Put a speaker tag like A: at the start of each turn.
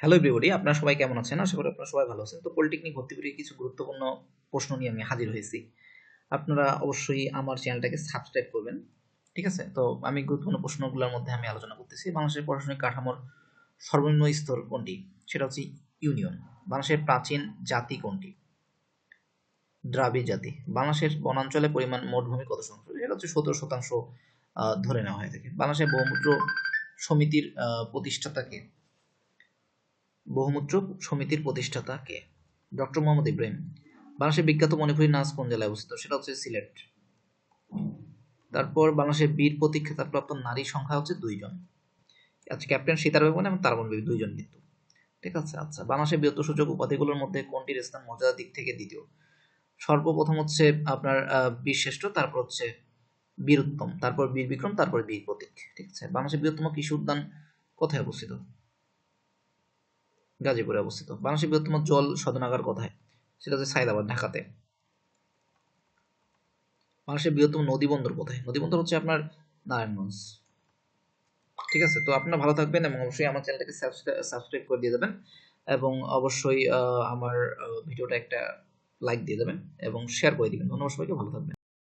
A: Hello everybody আপনারা সবাই কেমন আছেন? আশা করি আপনারা সবাই ভালো আছেন। তো পলিটেকনিক ভর্তি পরীক্ষার কিছু গুরুত্বপূর্ণ প্রশ্ন নিয়ে আমি হাজির হয়েছি। আপনারা অবশ্যই আমার চ্যানেলটাকে সাবস্ক্রাইব করবেন, ঠিক আছে? তো আমি গুরুত্বপূর্ণ প্রশ্নগুলোর মধ্যে আমি আলোচনা করতেছি। বাংলাদেশের প্রশাসনিক কাঠামোর সর্বনিম্ন স্তর কোনটি? সেটা হচ্ছে ইউনিয়ন। বাংলাদেশের প্রাচীন জাতি কোনটি? দ্রাবিড় জাতি। বাংলাদেশের বনাঞ্চলে পরিমাণ মোট ভূমি কত শতাংশ? এটা হচ্ছে সতেরো শতাংশ ধরে নেওয়া হয়ে থাকে বাংলাদেশের বহুমূত্র সমিতির প্রতিষ্ঠাতাকে বহুমূত্র সমিতির প্রতিষ্ঠাতা কে? ডক্টর মোহাম্মদ ইব্রাহিম। বাংলাদেশের বিখ্যাত মণিপুরী নাচ কোন জেলায় অবস্থিত? সেটা হচ্ছে সিলেট। তারপর বাংলাদেশের বীর প্রতীক খেতাবপ্রাপ্ত নারী সংখ্যা হচ্ছে দুইজন। আচ্ছা ক্যাপ্টেন সীতার বেগম এবং তারবন বিবি দুইজন কিন্তু। ঠিক আছে আচ্ছা বাংলাদেশের বৃহত্তর সূচক উপাধিগুলোর মধ্যে কোনটির স্থান মর্যাদার দিক থেকে দ্বিতীয়? সর্বপ্রথম হচ্ছে, আপনার বীরশ্রেষ্ঠ, তারপর হচ্ছে বীরুত্তম, তারপর বীর বিক্রম তারপর বীর প্রতীক। ঠিক আছে, বাংলাদেশের বৃহত্তম কৃষি উদ্যান কোথায় অবস্থিত? গাজীপুরে অবস্থিত। বাংলাদেশের বৃহত্তম জল শোধনাগার কোথায়? সেটা হচ্ছে সাইদাবাদ ঢাকাতে। বাংলাদেশের বৃহত্তম নদী বন্দর কোথায়? নদী বন্দর হচ্ছে আপনার নারায়ণগঞ্জ। ঠিক আছে? তো আপনারা ভালো থাকবেন এবং অবশ্যই আমার চ্যানেলটাকে সাবস্ক্রাইব করে দিয়ে দেবেন এবং অবশ্যই আমার ভিডিওটা একটা লাইক দিয়ে দেবেন এবং শেয়ার করে দিবেন। ধন্যবাদ সবাইকে, ভালো থাকবেন।